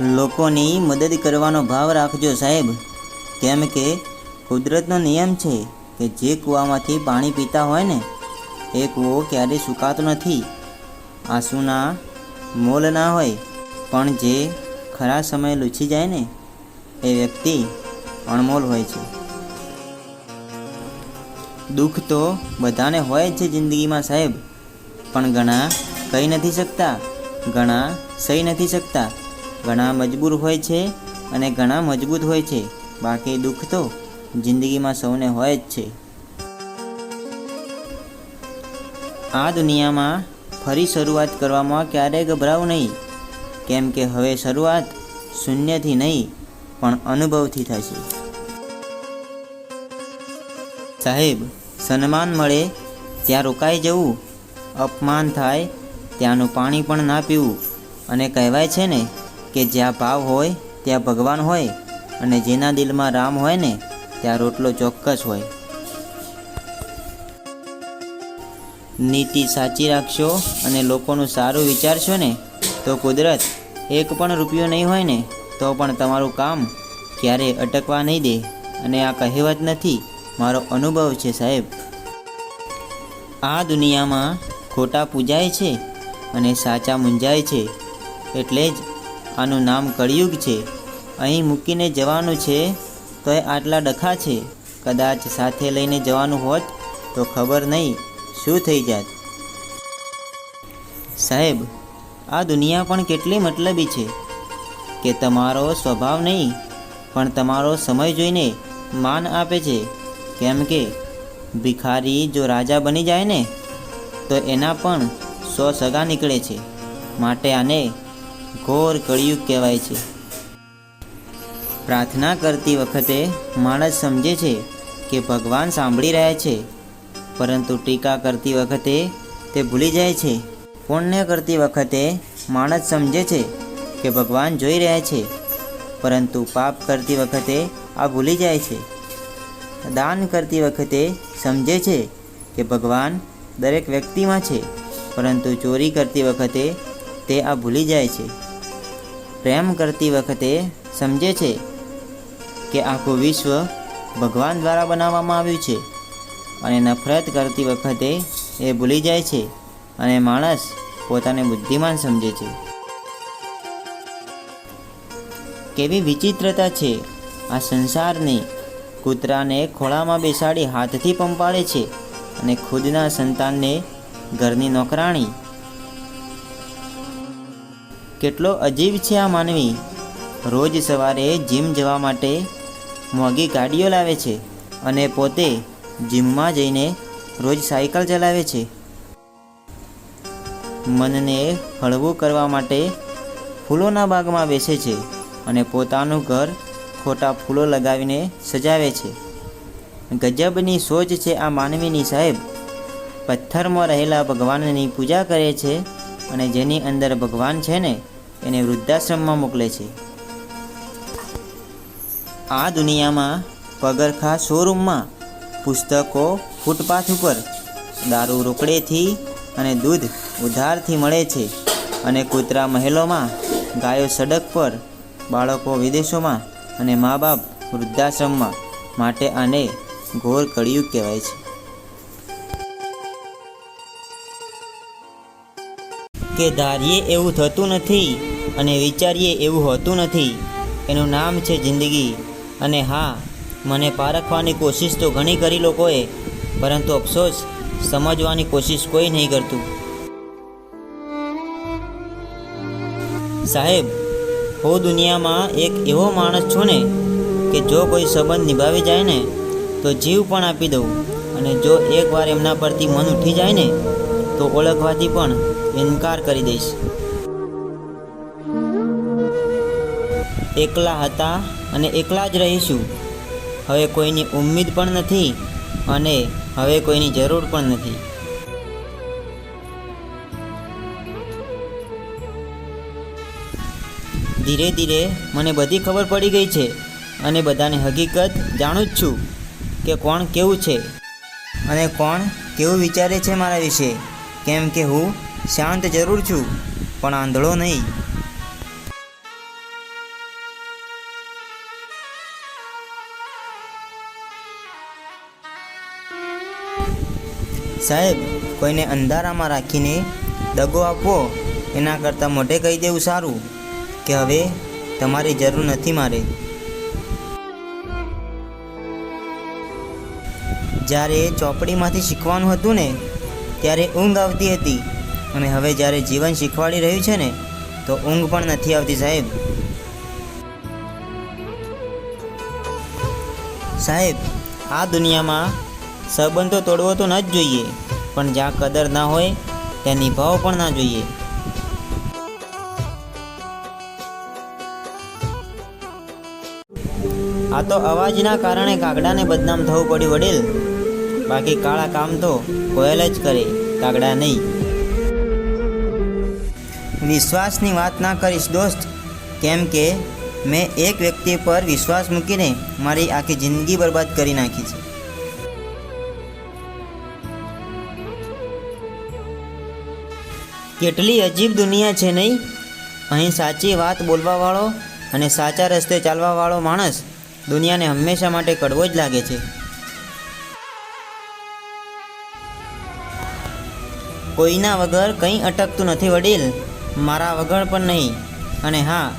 લોકોની મદદ કરવાનો ભાવ રાખજો સાહેબ. કેમ કે કુદરતનો નિયમ છે કે જે કૂવામાંથી પાણી પીતા હોય ને, એ કૂવો ક્યારેય સુકાતો નથી. આંસુના મોલ ના હોય, પણ જે ખરા સમયે લૂછી જાય ને, એ વ્યક્તિ અણમોલ હોય છે. દુઃખ તો બધાને હોય જ છે જિંદગીમાં સાહેબ, પણ ઘણા કહી નથી શકતા, ઘણા સહી નથી શકતા. ઘણા મજબૂર હોય છે અને ઘણા મજબૂત હોય છે. બાકી દુઃખ તો જિંદગીમાં સૌને હોય જ છે. આ દુનિયામાં ફરી શરૂઆત કરવામાં ક્યારેય ગભરાવું નહીં. કેમ કે હવે શરૂઆત શૂન્યથી નહીં, પણ અનુભવથી થશે. સાહેબ, સન્માન મળે, ત્યાં રોકાઈ જવું. અપમાન થાય, ત્યાંનું પાણી પણ ના પીવું. અને કહેવાય છે ને કે જ્યાં ભાવ હોય, ત્યાં ભગવાન હોય અને જેના દિલમાં રામ હોય ને, ત્યાં રોટલો ચોક્કસ હોય. નીતિ સાચી રાખશો અને લોકોનું સારું વિચારશો ને, તો કુદરત એક પણ રૂપિયો નહીં હોય ને, તો પણ તમારું કામ ક્યારેય અટકવા નહીં દે અને આ કહેવત નથી, મારો અનુભવ છે સાહેબ. આ દુનિયામાં ખોટા પૂજાય છે અને સાચા મૂંઝાય છે, એટલે જ આનું નામ કળિયુગ છે. અહીં મૂકીને જવાનું છે તો એ આટલા ડખા છે. કદાચ સાથે લઈને જવાનું હોત તો ખબર નહીં શું થઈ જાત. સાહેબ, આ દુનિયા પણ કેટલી મતલબી છે કે તમારો સ્વભાવ નહીં, પણ તમારો સમય જોઈને માન આપે છે. કેમ કે ભિખારી જો રાજા બની જાય ને, તો એના પણ સો સગા નીકળે છે. માટે આને ઘોર કળિયુગ કહેવાય છે. પ્રાર્થના કરતી વખતે માણસ સમજે છે કે ભગવાન સાંભળી રહ્યા છે, પરંતુ ટીકા કરતી વખતે તે ભૂલી જાય છે. પુણ્ય કરતી વખતે માણસ સમજે છે કે ભગવાન જોઈ રહ્યા છે, પરંતુ પાપ કરતી વખતે આ ભૂલી જાય છે. દાન કરતી વખતે સમજે છે કે ભગવાન દરેક વ્યક્તિમાં છે, પરંતુ ચોરી કરતી વખતે તે આ ભૂલી જાય છે. પ્રેમ કરતી વખતે સમજે છે કે આખું વિશ્વ ભગવાન દ્વારા બનાવવામાં આવ્યું છે અને નફરત કરતી વખતે એ ભૂલી જાય છે અને માણસ પોતાને બુદ્ધિમાન સમજે છે. કેવી વિચિત્રતા છે આ સંસારની કૂતરાને ખોળામાં બેસાડી હાથથી પંપાળે છે અને ખુદના સંતાનને ઘરની નોકરાણી કેટલો અજીબ છે આ માનવી. રોજ સવારે જીમ જવા માટે મોંઘી ગાડીઓ લાવે છે અને પોતે જીમમાં જઈને રોજ સાયકલ ચલાવે છે. મનને હળવું કરવા માટે ફૂલોના બાગમાં બેસે છે અને પોતાનું ઘર ખોટા ફૂલો લગાવીને સજાવે છે. ગજબની સોચ છે આ માનવીની સાહેબ. પથ્થરમાં રહેલા ભગવાનની પૂજા કરે છે અને જેની અંદર ભગવાન છે ને એને વૃદ્ધાશ્રમમાં મોકલે છે. આ દુનિયામાં પગરખા શોરૂમમાં પુસ્તકો, ફૂટપાથ ઉપર દારૂ રોકડેથી અને દૂધ ઉધારથી મળે છે અને કૂતરા મહેલોમાં ગાયો સડક પર, બાળકો વિદેશોમાં અને મા બાપ વૃદ્ધાશ્રમમાં માટે આને ઘોર કળિયુગ કહેવાય છે. કે ધારીએ એવું થતું નથી અને વિચારીએ એવું હોતું નથી. એનું નામ છે જિંદગી. અને હા, મને પારખવાની કોશિશ તો ઘણી કરી લોકોએ, પરંતુ અફસોસ, સમજવાની કોશિશ કોઈ નહીં કરતું. સાહેબ, હું દુનિયામાં એક એવો માણસ છું ને કે જો કોઈ સંબંધ નિભાવી જાય ને, તો જીવ પણ આપી દઉં. અને જો એકવાર એમના પરથી મન ઉઠી જાય ને, તો ઓળખવાથી પણ. ઇનકાર કરી દઈશ. એકલા હતા અને એકલા જ રહીશું. હવે કોઈની ઉમ્મીદ પણ નથી અને હવે કોઈની જરૂર પણ નથી. ધીરે ધીરે મને બધી ખબર પડી ગઈ છે અને બધાની હકીકત જાણું જ છું કે કોણ કેવું છે અને કોણ કેવું વિચારે છે મારા વિશે. કેમ કે હું શાંત જરૂર છું, પણ આંધળો નહીં. સાહેબ, કોઈને અંધારામાં રાખીને દગો આપવો, એના કરતાં મોઢે કહી દેવું સારું, કે હવે તમારી જરૂર નથી મારે. જ્યારે ચોપડીમાંથી શીખવાનું હતું ને, ત્યારે ઊંઘ આવતી હતી. અને હવે જ્યારે જીવન શીખવાડી રહ્યું છે ને, તો ઊંઘ પણ નથી આવતી સાહેબ. સાહેબ, આ દુનિયામાં સંબંધો તોડવો તો ન જ જોઈએ, પણ જ્યાં કદર ના હોય, ત્યાં નિભાવ પણ ના જોઈએ. આ તો અવાજના કારણે કાગડાને બદનામ થવું પડ્યું વડીલ. બાકી કાળા કામ તો કોયલ જ કરે, કાગડા નહીં. વિશ્વાસની વાત ના કરીશ, દોસ્ત. કેમ કે મેં એક વ્યક્તિ પર વિશ્વાસ મૂકીને મારી આખી જિંદગી બરબાદ કરી નાખી છે. કેટલી અજીબ દુનિયા છે નહીં? અહીં સાચી વાત બોલવાવાળો અને સાચા રસ્તે ચાલવાવાળો માણસ દુનિયાને હંમેશા માટે કડવો જ લાગે છે. કોઈના વગર કંઈ અટકતું નથી વડીલ. મારા વગર પણ નહીં. અને હા,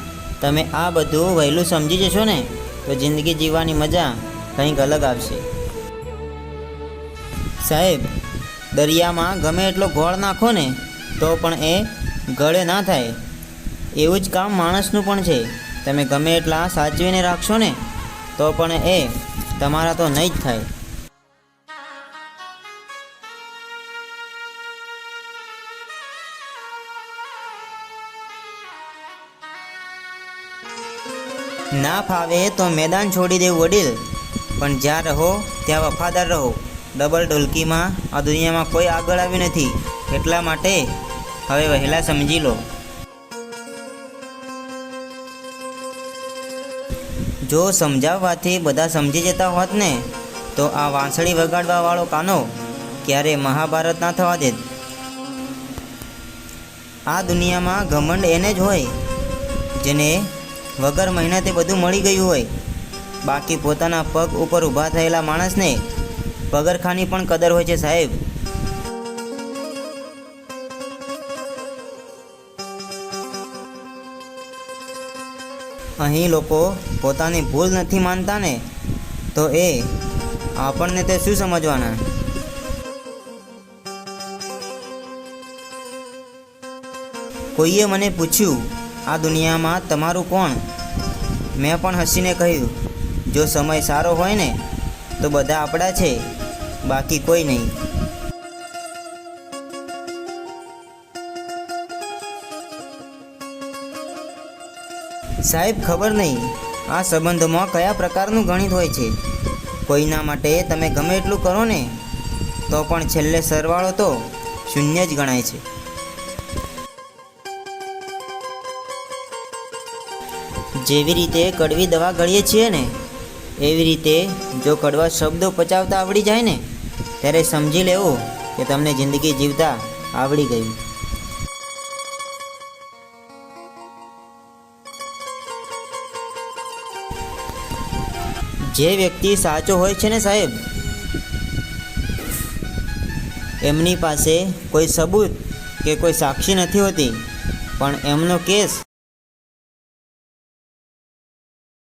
તમે આ બધું વહેલું સમજી જશો ને, તો જિંદગી જીવવાની મજા કંઈક અલગ આવશે. સાહેબ, દરિયામાં ગમે એટલો ગોળ નાખો ને, તો પણ એ ગળે ના થાય. એવું જ કામ માણસનું પણ છે. તમે ગમે એટલા સાચવીને રાખશો ને, તો પણ એ તમારા તો નહીં જ થાય. ના ફાવે તો મેદાન છોડી દેવું વડીલ. પણ જ્યાં રહો, ત્યાં વફાદાર રહો. ડબલ ઢોલકીમાં આ દુનિયામાં કોઈ આગળ આવ્યું નથી. એટલા માટે હવે વહેલા સમજી લો. જો સમજાવવાથી બધા સમજી જતા હોત ને, તો આ વાંસળી વગાડવાવાળો કાનો ક્યારે મહાભારત ના થવા દેત. આ દુનિયામાં ઘમંડ એને જ હોય, જેને વગર મહેનતે બધું મળી ગયું હોય. બાકી પોતાના પગ ઉપર ઊભા થયેલા માણસને પગરખાની પણ કદર હોય છે સાહેબ. અહીં લોકો પોતાની ભૂલ નથી માનતા ને? તો એ આપણને તે શું સમજવાના? કોઈએ મને પૂછ્યું આ દુનિયામાં તમારું કોણ? મેં પણ હસીને કહ્યું, જો સમય સારો હોય ને, તો બધા આપણા છે, બાકી કોઈ નહીં. સાહેબ, ખબર નહીં, આ સંબંધોમાં કયા પ્રકારનું ગણિત હોય છે? કોઈના માટે તમે ગમે એટલું કરો ને, તો પણ છેલ્લે સરવાળો તો શૂન્ય જ ગણાય છે. જેવી રીતે કડવી દવા ગળીએ છીએ ને, એવી રીતે જો કડવા શબ્દો પચાવતા આવડી જાય ને, ત્યારે સમજી લેવું કે તમને જિંદગી જીવતા આવડી ગયું. જે વ્યક્તિ સાચો હોય છે ને સાહેબ, એમની પાસે કોઈ સબૂત કે કોઈ સાક્ષી નથી હોતી, પણ એમનો કેસ